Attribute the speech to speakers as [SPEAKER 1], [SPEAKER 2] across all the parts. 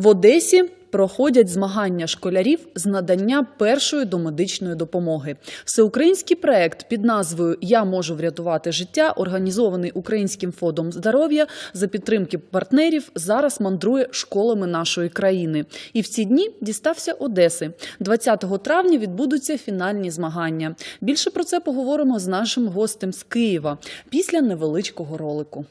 [SPEAKER 1] В Одесі проходять змагання школярів з надання першої домедичної допомоги. Всеукраїнський проект під назвою Я можу врятувати життя, організований Українським фондом здоров'я за підтримки партнерів, зараз мандрує школами нашої країни. І в ці дні дістався Одеси. 20 травня відбудуться фінальні змагання. Більше про це поговоримо з нашим гостем з Києва після невеличкого ролику.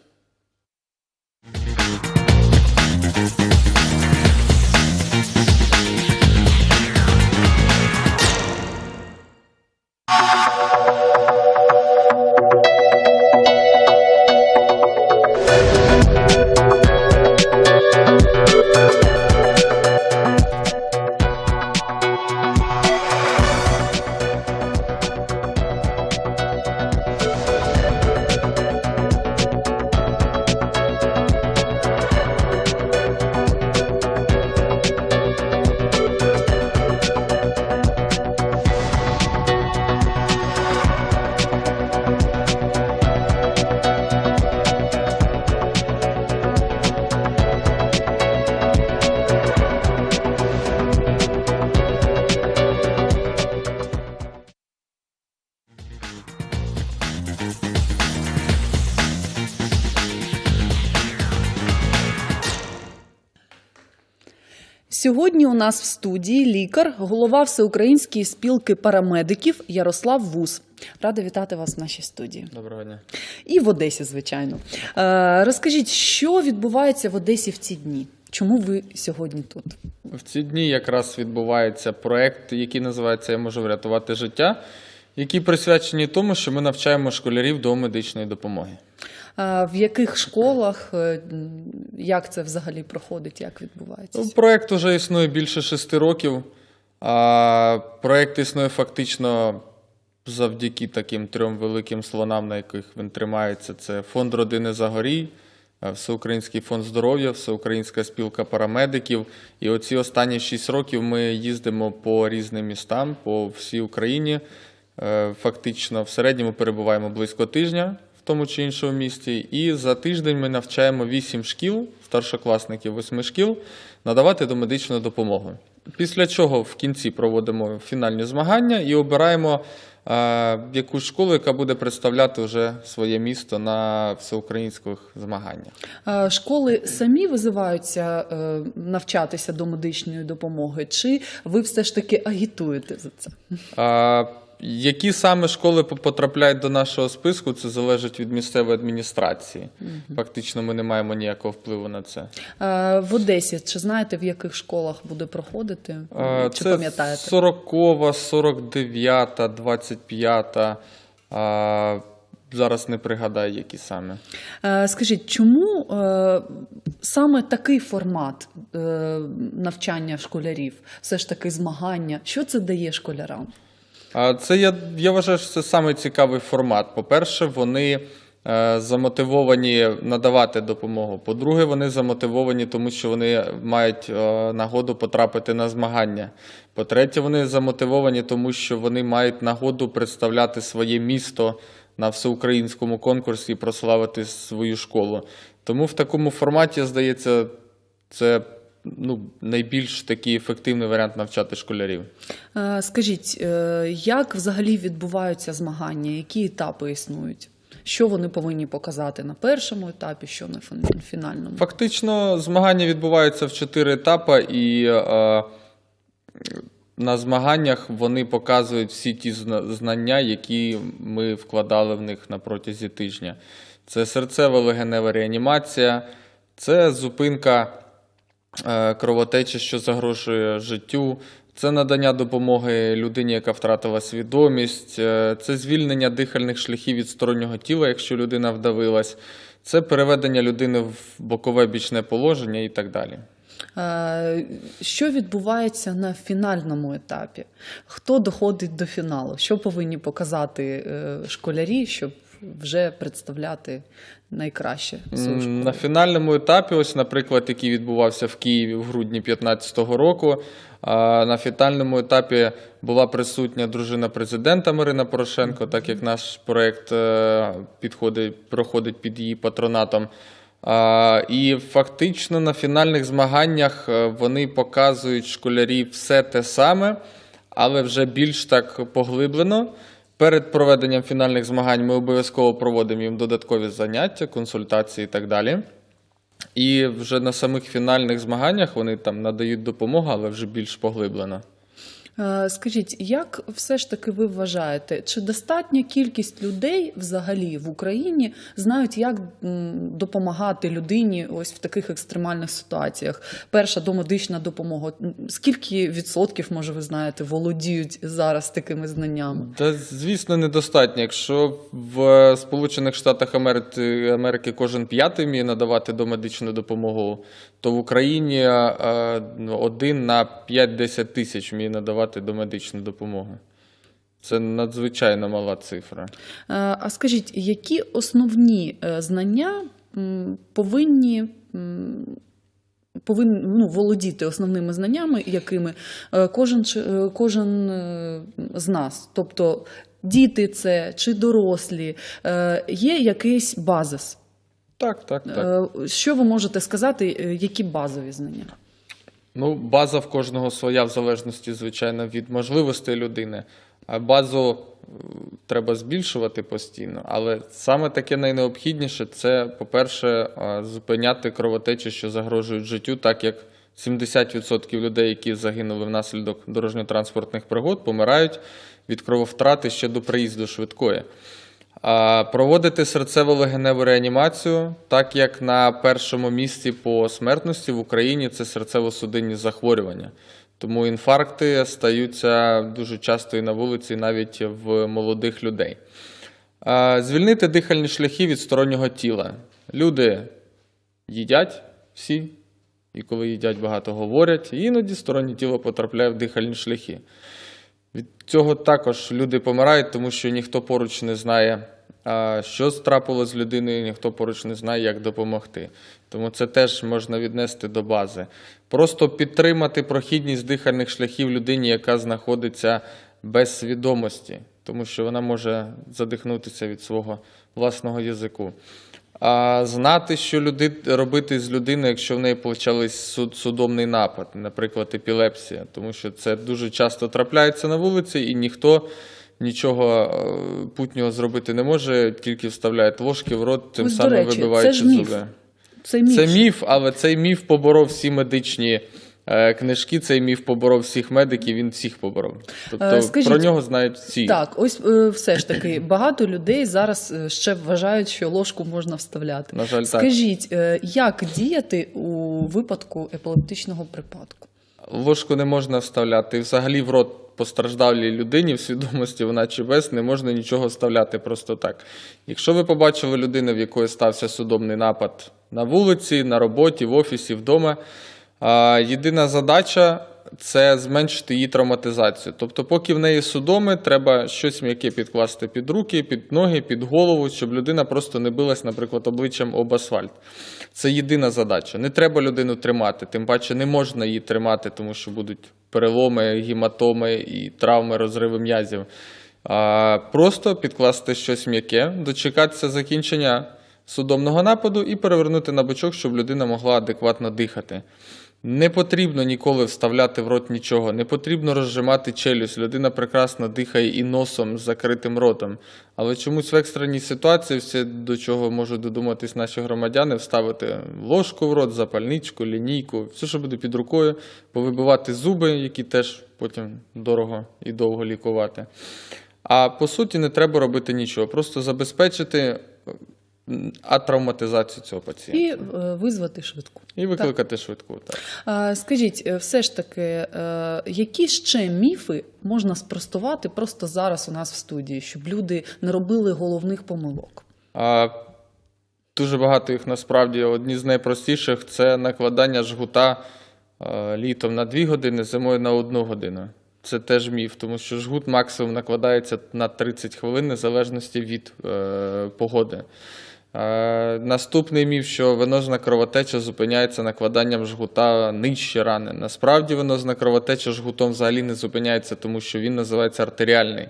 [SPEAKER 1] Сьогодні у нас в студії лікар, голова Всеукраїнської спілки парамедиків Ярослав Вус. Рада вітати вас в нашій студії.
[SPEAKER 2] Доброго дня.
[SPEAKER 1] І в Одесі, звичайно. Е, розкажіть, що відбувається в Одесі в ці дні? Чому ви сьогодні тут?
[SPEAKER 2] В ці дні якраз відбувається проект, який називається Я можу врятувати життя, який присвячений тому, що ми навчаємо школярів до медичної допомоги.
[SPEAKER 1] В яких школах? Е, Як це взагалі проходить? Як відбувається?
[SPEAKER 2] Ну, Проект вже існує більше шести років. Проект існує фактично завдяки таким трьом великим слонам, на яких він тримається. Це фонд родини Загорій, е, Всеукраїнський фонд здоров'я, Всеукраїнська спілка парамедиків. І оці останні шість років ми їздимо по різним містам, по всій Україні. Е, Фактично, в середньому перебуваємо близько тижня тому чи іншому місті. І за тиждень ми навчаємо вісім шкіл, старшокласників восьми шкіл, надавати домедичну допомогу. Після чого в кінці проводимо фінальні змагання і обираємо е, якусь школу, яка буде представляти вже своє місто на всеукраїнських змаганнях.
[SPEAKER 1] Е, Школи самі визиваються е, навчатися до медичної допомоги, чи ви все ж таки агітуєте за це?
[SPEAKER 2] А, які саме школи потрапляють до нашого списку, це залежить від місцевої адміністрації. Фактично, ми не маємо ніякого впливу на це.
[SPEAKER 1] Е, В Одесі, чи знаєте, в яких школах буде проходити?
[SPEAKER 2] А,
[SPEAKER 1] Чи
[SPEAKER 2] це
[SPEAKER 1] пам'ятаєте?
[SPEAKER 2] 40, 49, 25. А, зараз не пригадаю, які саме.
[SPEAKER 1] Е, Скажіть, чому е, саме такий формат е, навчання школярів, все ж таки змагання? Що це дає школярам?
[SPEAKER 2] Це я, я вважаю, що це саме цікавий формат. По-перше, вони е, замотивовані надавати допомогу. По-друге, вони замотивовані, тому що вони мають е, нагоду потрапити на змагання. По-третє, вони замотивовані, тому що вони мають нагоду представляти своє місто на всеукраїнському конкурсі і прославити свою школу. Тому в такому форматі, здається, це ну, найбільш такий ефективний варіант навчати школярів.
[SPEAKER 1] Е, Скажіть, е, як взагалі відбуваються змагання? Які етапи існують? Що вони повинні показати на першому етапі, що на фінальному?
[SPEAKER 2] Фактично, змагання відбуваються в чотири етапи, і е, на змаганнях вони показують всі ті знання, які ми вкладали в них на протязі тижня. Це серцева легенева реанімація, це зупинка кровотечі, що загрожує життю. Це надання допомоги людині, яка втратила свідомість, е, це звільнення дихальних шляхів від стороннього тіла, якщо людина вдавилась, це переведення людини в бокове бічне положення і так далі.
[SPEAKER 1] Е, Що відбувається на фінальному етапі? Хто доходить до фіналу? Що повинні показати е, школярі, щоб вже представляти найкраще свою
[SPEAKER 2] На фінальному етапі, ось, наприклад, який відбувався в Києві в грудні 2015 року. На фінальному етапі була присутня дружина президента Марина Порошенко, так як наш проект е, підходить, проходить під її патронатом. А, І фактично на фінальних змаганнях е, вони показують школярів все те саме, але вже більш так поглиблено. Перед проведенням фінальних змагань ми обов'язково проводимо їм додаткові заняття, консультації і так далі. І вже на самих фінальних змаганнях вони там надають допомогу, але вже більш поглиблено.
[SPEAKER 1] Е, Скажіть, як все ж таки ви вважаєте, чи достатня кількість людей взагалі в Україні знають, як допомагати людині ось в таких екстремальних ситуаціях? Перша домедична допомога. Скільки відсотків, може, ви знаєте, володіють зараз такими знаннями?
[SPEAKER 2] Та звісно, недостатньо. Якщо в Сполучених Штатах Америки, кожен п'ятий вміє надавати домедичну допомогу, то в Україні е, ну, один на 5-10 тисяч вміє надавати домедичну допомогу. Це надзвичайно мала цифра.
[SPEAKER 1] Е, А скажіть, які основні е, знання повинні повинні ну, володіти основними знаннями, якими кожен, кожен з нас, тобто діти це чи дорослі, є якийсь базис.
[SPEAKER 2] Так, так, так.
[SPEAKER 1] Е, Що ви можете сказати, е, які базові знання?
[SPEAKER 2] Ну, база в кожного своя, в залежності, звичайно, від можливостей людини. А базу е, треба збільшувати постійно. Але саме таке найнеобхідніше це, по-перше, зупиняти кровотечі, що загрожують життю, так як 70% людей, які загинули внаслідок дорожньо-транспортних пригод, помирають від крововтрати ще до приїзду швидкої. Проводити серцево-легеневу реанімацію, так як на першому місці по смертності в Україні це серцево-судинні захворювання. Тому інфаркти стаються дуже часто і на вулиці, навіть в молодих людей. Звільнити дихальні шляхи від стороннього тіла. Люди їдять всі, і коли їдять, багато говорять, і іноді стороннє тіло потрапляє в дихальні шляхи. Від цього також люди помирають, тому що ніхто поруч не знає, що трапилось з людиною, ніхто поруч не знає, як допомогти. Тому це теж можна віднести до бази. Просто підтримати прохідність дихальних шляхів людині, яка знаходиться без свідомості, тому що вона може задихнутися від свого власного язику. А знати, що люди, робити з людиною, якщо в неї почались суд, судомний напад, наприклад, епілепсія, тому що це дуже часто трапляється на вулиці, і ніхто нічого е, путнього зробити не може, тільки вставляють ложки в рот, тим
[SPEAKER 1] Ось,
[SPEAKER 2] самим
[SPEAKER 1] речі, це
[SPEAKER 2] вибиваючи
[SPEAKER 1] ж міф.
[SPEAKER 2] зуби.
[SPEAKER 1] Це міф.
[SPEAKER 2] Це міф, але цей міф поборов всі медичні книжки, цей міф поборов всіх медиків, він всіх поборов. Тобто
[SPEAKER 1] Е, скажіть,
[SPEAKER 2] про нього знають всі.
[SPEAKER 1] Так, ось е, все ж таки багато людей зараз е, ще вважають, що ложку можна вставляти.
[SPEAKER 2] На жаль.
[SPEAKER 1] Скажіть, е, як діяти у випадку епілептичного припадку?
[SPEAKER 2] Ложку не можна вставляти. Взагалі в рот постраждалій людині в свідомості вона чи без не можна нічого вставляти просто так. Якщо ви побачили людину, в якої стався судомний напад на вулиці, на роботі, в офісі, вдома, єдина задача це зменшити її травматизацію. Тобто, поки в неї судоми, треба щось м'яке підкласти під руки, під ноги, під голову, щоб людина просто не билась, наприклад, обличчям об асфальт. Це єдина задача. Не треба людину тримати, тим паче не можна її тримати, тому що будуть переломи, гематоми і травми, розриви м'язів. Просто підкласти щось м'яке, дочекатися закінчення судомного нападу і перевернути на бочок, щоб людина могла адекватно дихати. Не потрібно ніколи вставляти в рот нічого, не потрібно розжимати челюсть. Людина прекрасно дихає і носом з закритим ротом. Але чомусь в екстреній ситуації, все, до чого можуть додуматись наші громадяни, вставити ложку в рот, запальничку, лінійку, все, що буде під рукою, повибивати зуби, які теж потім дорого і довго лікувати. А по суті, не треба робити нічого, просто забезпечити м, атравматизацію цього пацієнта.
[SPEAKER 1] І е, визвати швидку.
[SPEAKER 2] І викликати швидку. Так.
[SPEAKER 1] Скажіть, е, все ж таки, е, які ще міфи можна спростувати просто зараз у нас в студії, щоб люди не робили головних помилок?
[SPEAKER 2] А, дуже багато їх насправді. Одні з найпростіших це накладання жгута літом на 2 години, зимою на 1 годину. Це теж міф, тому що жгут максимум накладається на 30 хвилин, в залежності від е, погоди. Е, наступний міф, що венозна кровотеча зупиняється накладанням жгута нижче рани. Насправді венозна кровотеча жгутом взагалі не зупиняється, тому що він називається артеріальний.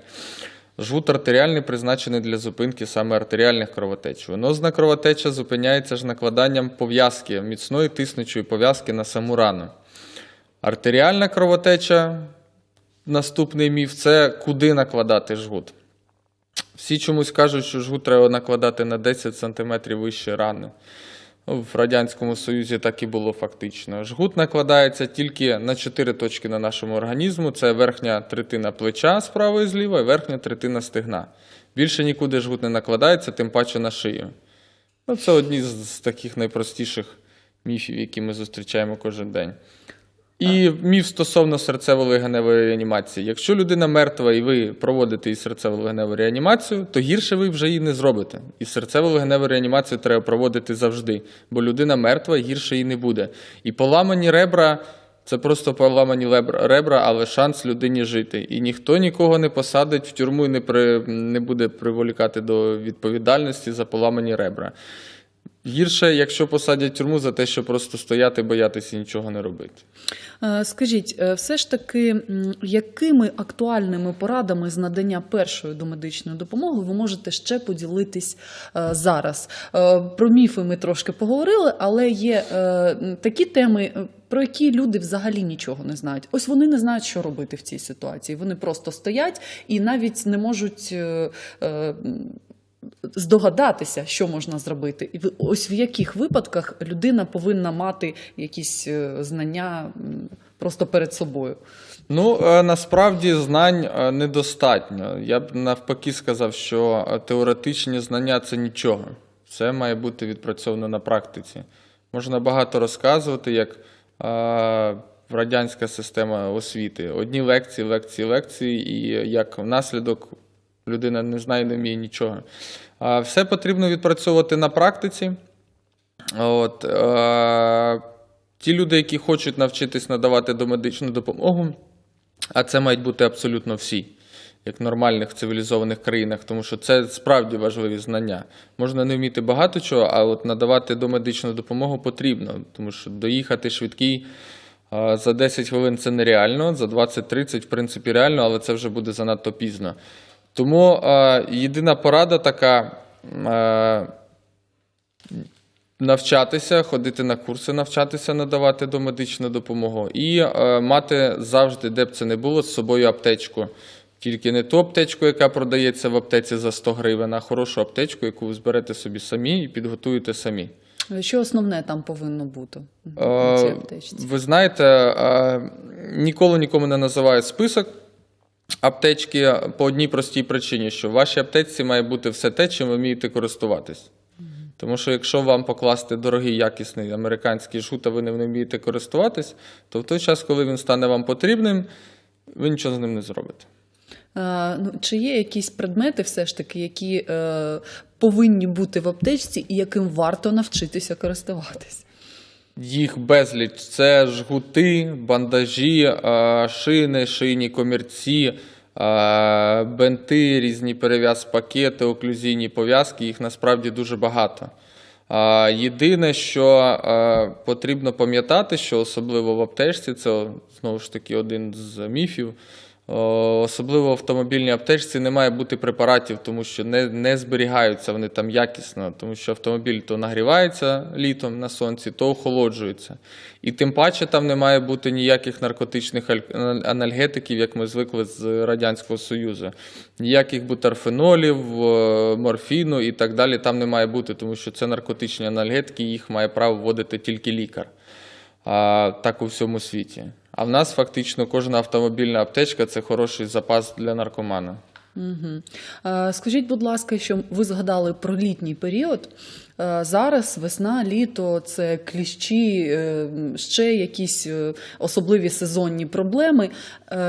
[SPEAKER 2] Жгут артеріальний призначений для зупинки саме артеріальних кровотеч. Венозна кровотеча зупиняється ж накладанням пов'язки, міцної тиснучої пов'язки на саму рану. Артеріальна кровотеча, наступний міф, це куди накладати жгут. Всі чомусь кажуть, що жгут треба накладати на 10 см вище рани. Ну, В Радянському Союзі так і було фактично. Жгут накладається тільки на 4 точки на нашому організму: це верхня третина плеча справа і зліва, і верхня третина стегна. Більше нікуди жгут не накладається, тим паче на шию. Ну, це одні з таких найпростіших міфів, які ми зустрічаємо кожен день. І міф стосовно серцево-легеневої реанімації. Якщо людина мертва і ви проводите їй серцево-легеневу реанімацію, то гірше ви вже її не зробите. І серцево-легеневу реанімацію треба проводити завжди, бо людина мертва і гірше їй не буде. І поламані ребра це просто поламані ребра, але шанс людині жити. І ніхто нікого не посадить в тюрму і не, при, не буде приволікати до відповідальності за поламані ребра. Гірше, якщо посадять тюрму за те, що просто стояти, боятися і нічого не робити.
[SPEAKER 1] Е, Скажіть, е, все ж таки, якими актуальними порадами з надання першої домедичної допомоги ви можете ще поділитись е, зараз? Про міфи ми трошки поговорили, але є такі теми. Про які люди взагалі нічого не знають. Ось вони не знають, що робити в цій ситуації. Вони просто стоять і навіть не можуть здогадатися, що можна зробити. І ось в яких випадках людина повинна мати якісь е, знання просто перед собою.
[SPEAKER 2] Ну, е, насправді знань е, недостатньо. Я б навпаки сказав, що теоретичні знання це нічого. Все має бути відпрацьовано на практиці. Можна багато розказувати, як радянська система освіти. Одні лекції, лекції, лекції, і як внаслідок людина не знає, не вміє нічого. Все потрібно відпрацьовувати на практиці. От, е, ті люди, які хочуть навчитись надавати домедичну допомогу, а це мають бути абсолютно всі, як в нормальних цивілізованих країнах, тому що це справді важливі знання. Можна не вміти багато чого, а от надавати домедичну допомогу потрібно, тому що доїхати швидкий за 10 хвилин це нереально, за 20-30, в принципі, реально, але це вже буде занадто пізно. Тому е, єдина порада така. Е, навчатися, ходити на курси, навчатися надавати домедичну допомогу і е, мати завжди, де б це не було, з собою аптечку. Тільки не ту аптечку, яка продається в аптеці за 100 гривень, а хорошу аптечку, яку ви зберете собі самі і підготуєте самі.
[SPEAKER 1] Що основне там повинно бути в
[SPEAKER 2] Е,
[SPEAKER 1] цій аптечці?
[SPEAKER 2] Ви знаєте, е, ніколи нікому не називаю список аптечки по одній простій причині, що в вашій аптечці має бути все те, чим ви вмієте користуватись. Тому що якщо вам покласти дорогий, якісний американський жгут, а ви не вмієте користуватись, то в той час, коли він стане вам потрібним, ви нічого з ним не зробите.
[SPEAKER 1] Е, ну, чи є якісь предмети, все ж таки, які е, повинні бути в аптечці і яким варто навчитися користуватись?
[SPEAKER 2] Їх безліч. Це жгути, бандажі, е, шини, шийні комірці, е, бенти, різні перев'яз пакети, оклюзійні пов'язки. Їх насправді дуже багато. Е, Єдине, що потрібно пам'ятати, що особливо в аптечці, це знову ж таки один з міфів. Особливо в автомобільній аптечці не має бути препаратів, тому що не, не зберігаються вони там якісно, тому що автомобіль то нагрівається літом на сонці, то охолоджується. І тим паче там не має бути ніяких наркотичних анальгетиків, як ми звикли з Радянського Союзу. Ніяких бутарфенолів, е, морфіну і так далі там не має бути, тому що це наркотичні анальгетики, їх має право вводити тільки лікар а, так у всьому світі. А в нас фактично кожна автомобільна аптечка це хороший запас для наркомана.
[SPEAKER 1] Угу. Скажіть, будь ласка, що ви згадали про літній період. Е, Зараз весна, літо, це кліщі, е, ще якісь особливі сезонні проблеми.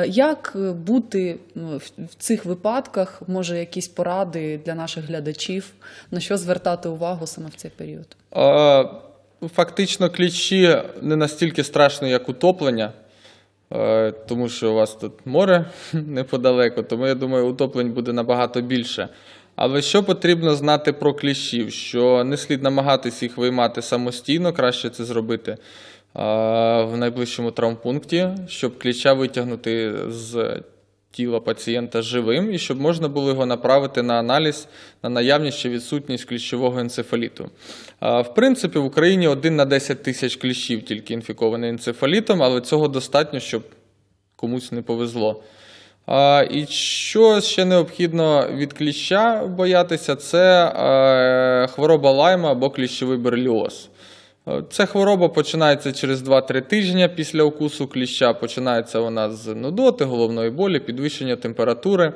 [SPEAKER 1] Як бути ну, в цих випадках? Може, якісь поради для наших глядачів, на що звертати увагу саме в цей період?
[SPEAKER 2] Фактично, кліщі не настільки страшно, як утоплення, тому що у вас тут море неподалеку, тому я думаю, утоплень буде набагато більше. Але що потрібно знати про кліщів? Що не слід намагатись їх виймати самостійно, краще це зробити в найближчому травмпункті, щоб кліща витягнути з тіла пацієнта живим і щоб можна було його направити на аналіз на наявність чи відсутність кліщового енцефаліту. В принципі, в Україні 1 на 10 тисяч кліщів тільки інфікований енцефалітом, але цього достатньо, щоб комусь не повезло. І що ще необхідно від кліща боятися, це хвороба лайма або кліщовий берліоз. Е, Ця хвороба починається через 2-3 тижні після укусу кліща. Починається вона з нудоти, головної болі, підвищення температури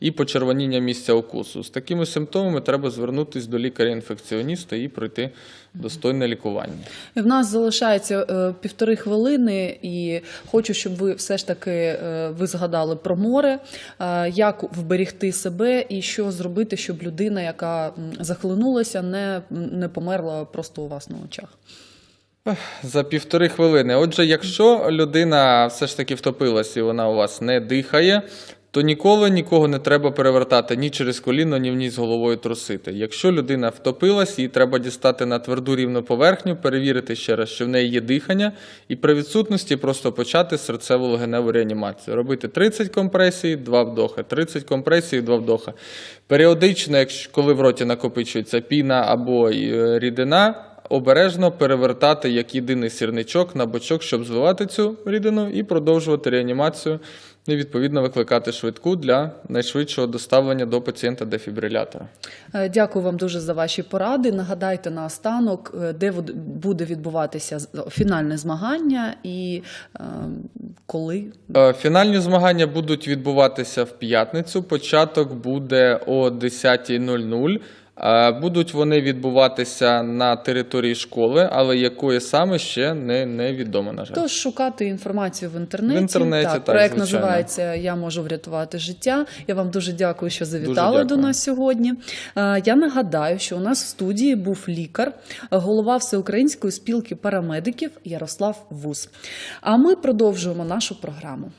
[SPEAKER 2] і почервоніння місця укусу. З такими симптомами треба звернутися до лікаря-інфекціоніста і пройти достойне лікування.
[SPEAKER 1] В нас залишається е, півтори хвилини, і хочу, щоб ви все ж таки е, ви згадали про море, е, як вберегти себе і що зробити, щоб людина, яка захлинулася, не, не померла просто у вас на очах.
[SPEAKER 2] За півтори хвилини. Отже, якщо людина все ж таки втопилась і вона у вас не дихає, то ніколи нікого не треба перевертати ні через коліно, ні вниз головою трусити. Якщо людина втопилась, її треба дістати на тверду рівну поверхню, перевірити ще раз, що в неї є дихання, і при відсутності просто почати серцево-легеневу реанімацію. Робити 30 компресій, 2 вдоха, 30 компресій, 2 вдоха. Періодично, коли в роті накопичується піна або е, рідина, обережно перевертати як єдиний сірничок на бочок, щоб звивати цю рідину і продовжувати реанімацію, і відповідно викликати швидку для найшвидшого доставлення до пацієнта дефібрилятора.
[SPEAKER 1] Е, Дякую вам дуже за ваші поради. Нагадайте наостанок, е, де буде відбуватися фінальне змагання і е, коли.
[SPEAKER 2] Фінальні змагання будуть відбуватися в п'ятницю. Початок буде о 10.00. Е, Будуть вони відбуватися на території школи, але якої саме ще не, невідомо, на жаль.
[SPEAKER 1] Тож шукати інформацію в інтернеті.
[SPEAKER 2] В інтернеті,
[SPEAKER 1] так,
[SPEAKER 2] так,
[SPEAKER 1] проект
[SPEAKER 2] звичайно.
[SPEAKER 1] називається Я можу врятувати життя. Я вам дуже дякую, що завітали до нас сьогодні. Е, Я нагадаю, що у нас в студії був лікар, голова Всеукраїнської спілки парамедиків Ярослав Вус. А ми продовжуємо нашу програму.